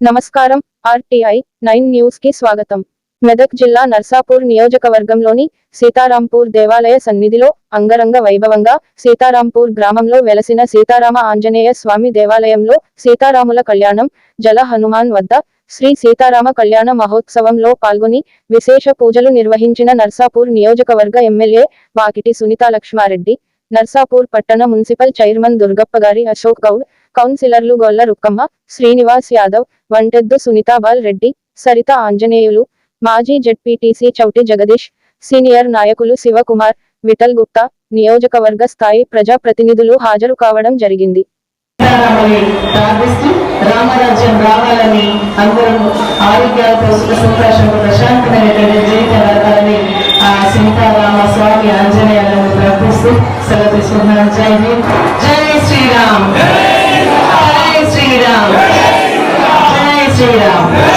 నమస్కారం RTI nine న్యూస్కి స్వాగతం. మెదక్ జిల్లా నర్సాపూర్ నియోజకవర్గంలోని సీతారాంపూర్ దేవాలయ సన్నిధిలో అంగరంగ వైభవంగా సీతారాంపూర్ గ్రామంలో వెలసిన సీతారామ ఆంజనేయ స్వామి దేవాలయంలో సీతారాముల కళ్యాణం జల హనుమాన్ వద్ద శ్రీ సీతారామ కళ్యాణ మహోత్సవంలో పాల్గొని విశేష పూజలు నిర్వహించిన నర్సాపూర్ నియోజకవర్గ ఎమ్మెల్యే వాకిటి సునీతా లక్ష్మారెడ్డి నర్సాపూర్ పట్టణ మున్సిపల్ చైర్మన్ దుర్గప్ప గారి అశోక్ గౌడ్ కౌన్సిలర్లు గొల్ల రుక్కమ్మ శ్రీనివాస్ యాదవ్ వంటెద్దు సునీతాబాల్ రెడ్డి సరిత ఆంజనేయులు మాజీ జెడ్పీటీసీ చౌటి జగదీష్ సీనియర్ నాయకులు శివకుమార్ విఠల్ గుప్తా నియోజకవర్గ స్థాయి ప్రజాప్రతినిధులు హాజరు కావడం జరిగింది. రామరాజ్యం రావాలని అందరం ఆరోగ్యాలతో సుఖ సంతోషంతో ప్రశాంతమైనటువంటి జీవిత గడపాలని ఆ సీతారామ స్వామి ఆంజనేయాలను ప్రార్థిస్తూ సెలవు తీసుకున్నాను జై జై శ్రీరామ్